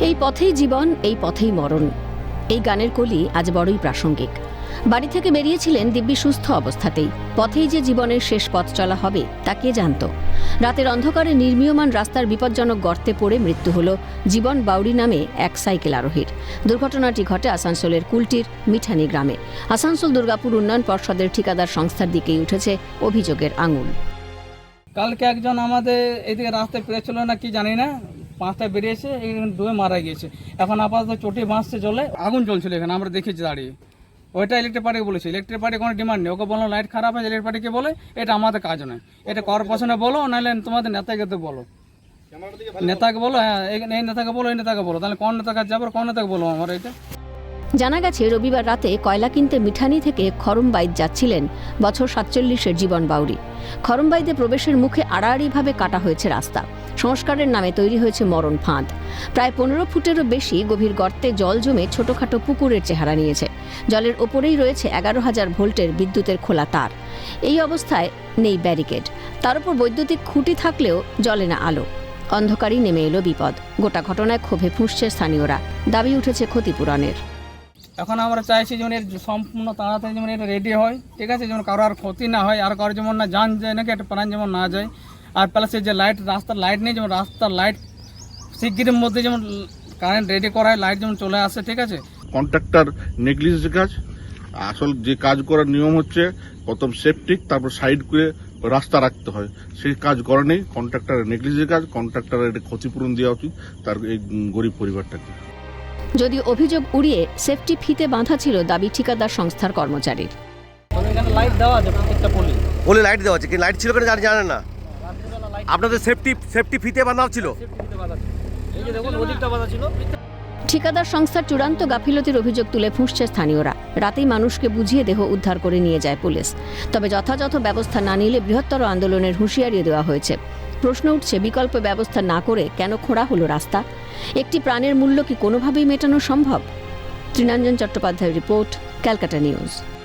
এই পথেই জীবন, এই পথেই মরণ। এই গানের কলি আজ বড়ই প্রাসঙ্গিক। বাড়ি থেকে বেরিয়েছিলেন দিব্যি সুস্থ অবস্থাতেই। পথেই যে জীবনের শেষ পথ চলা হবে, তা কে জানত? রাতের অন্ধকারে নির্মীয়মান রাস্তার বিপজ্জনক গর্তে পড়ে মৃত্যু হল জীবন বাউরি নামে এক সাইকেল আরোহীর। দুর্ঘটনাটি ঘটে আসানসোলের কুলটির মিঠানি গ্রামে। আসানসোল দুর্গাপুর উন্নয়ন পর্ষদের ঠিকাদার সংস্থার দিকেই উঠেছে অভিযোগের আঙুল। কালকে একজন আমাদের এদিকে রাস্তায় পেরেছিল না কি জানি না। পাঁচটা বেরিয়েছে এখানে ডুবে মারা গিয়েছে। এখন আপাতত চটি বাঁচছে জলে আগুন চলছিল এখানে, আমরা দেখেছি দাঁড়িয়ে। ওইটা ইলেকট্রিক পার্টি বলেছে। ইলেকট্রিক পার্টি কোনো ডিমান্ড নেই। ওকে বলল লাইট খারাপ হয়েছে ইলেকট্রিক পার্টিকে বলে, এটা আমাদের কাজ নয়। এটা কর্পোরেশনে বলো, নাহলে তোমাদের নেতাকে তো বলো। নেতাকে বলো হ্যাঁ এই- নেতাকে বলো, এই নেতাকে বলো। তাহলে কোন নেতার কাজ যাব কোন নেতাকে বলো আমার এটা? জানা গেছে, রবিবার রাতে কয়লা কিনতে মিঠানি থেকে খরমবাইদ যাচ্ছিলেন বছর সাতচল্লিশের জীবন বাউরি। খরমবাইদে প্রবেশের মুখে আড়াআড়িভাবে কাটা হয়েছে রাস্তা। সংস্কারের নামে তৈরি হয়েছে মরণ ফাঁদ। প্রায় পনেরো ফুটেরও বেশি গভীর গর্তে জল জমে ছোটখাটো পুকুরের চেহারা নিয়েছে। জলের ওপরেই রয়েছে এগারো হাজার ভোল্টের বিদ্যুতের খোলা তার। এই অবস্থায় নেই ব্যারিকেড। তার উপর বৈদ্যুতিক খুঁটি থাকলেও জলে না আলো। অন্ধকারই নেমে এলো বিপদ। গোটা ঘটনায় ক্ষোভে ফুঁসছে স্থানীয়রা। দাবি উঠেছে ক্ষতিপূরণের। এখন আমরা চাইছি যেমন এর সম্পূর্ণ তাড়াতাড়ি যেমন এটা রেডি হয়, ঠিক আছে? যেমন কারও আর ক্ষতি না হয়, আর কারও যেমন না যান যায়, নাকি একটা প্রাণ যেমন না যায়। আর প্লাস এই যে লাইট রাস্তার লাইট নেই, যেমন রাস্তার লাইট শিগগিরের মধ্যে যেমন কারেন্ট রেডি করা হয় লাইট যেমন চলে আসে, ঠিক আছে? কন্ট্রাক্টর নেগলিজেন্স কাজ, আসল যে কাজ করার নিয়ম হচ্ছে প্রথম সেফটিক তারপর সাইড করে রাস্তা রাখতে হয়। সেই কাজ করে নেই কন্ট্রাক্টরের নেগলিজেন্স কাজ কন্ট্রাক্টরের এটা ক্ষতিপূরণ দেওয়া উচিত, তার এই গরিব পরিবারটাকে। যদি অভিযোগ উড়িয়ে সেফটি ফিতে বাঁধা ছিল দাবি ঠিকাদার সংস্থার কর্মচারীর। লাইট দেওয়া আছে প্রত্যেকটা পলি বলে লাইট দেওয়া আছে কি লাইট ছিল কেন জানি- জানেন না। আপনাদের সেফটি সেফটি ফিতে বাঁধা ছিল? এই যে দেখুন ওদিকটা বাধা ছিল। ঠিকাদার সংস্থার চূড়ান্ত গাফিলতির অভিযোগ তুলে ফুঁসছে স্থানীয়রা। রাতেই মানুষকে বুঝিয়ে দেহ উদ্ধার করে নিয়ে যায় পুলিশ। তবে যথাযথ ব্যবস্থা না নিলে বৃহত্তর আন্দোলনের হুঁশিয়ারি দেওয়া হয়েছে। প্রশ্ন উঠছে বিকল্প ব্যবস্থা না করে কেন খোঁড়া হলো রাস্তা? একটি প্রাণের মূল্য কি কোনোভাবেই মেটানো সম্ভব? তৃণাঞ্জন চট্টোপাধ্যায়ের রিপোর্ট ক্যালকাটা নিউজ।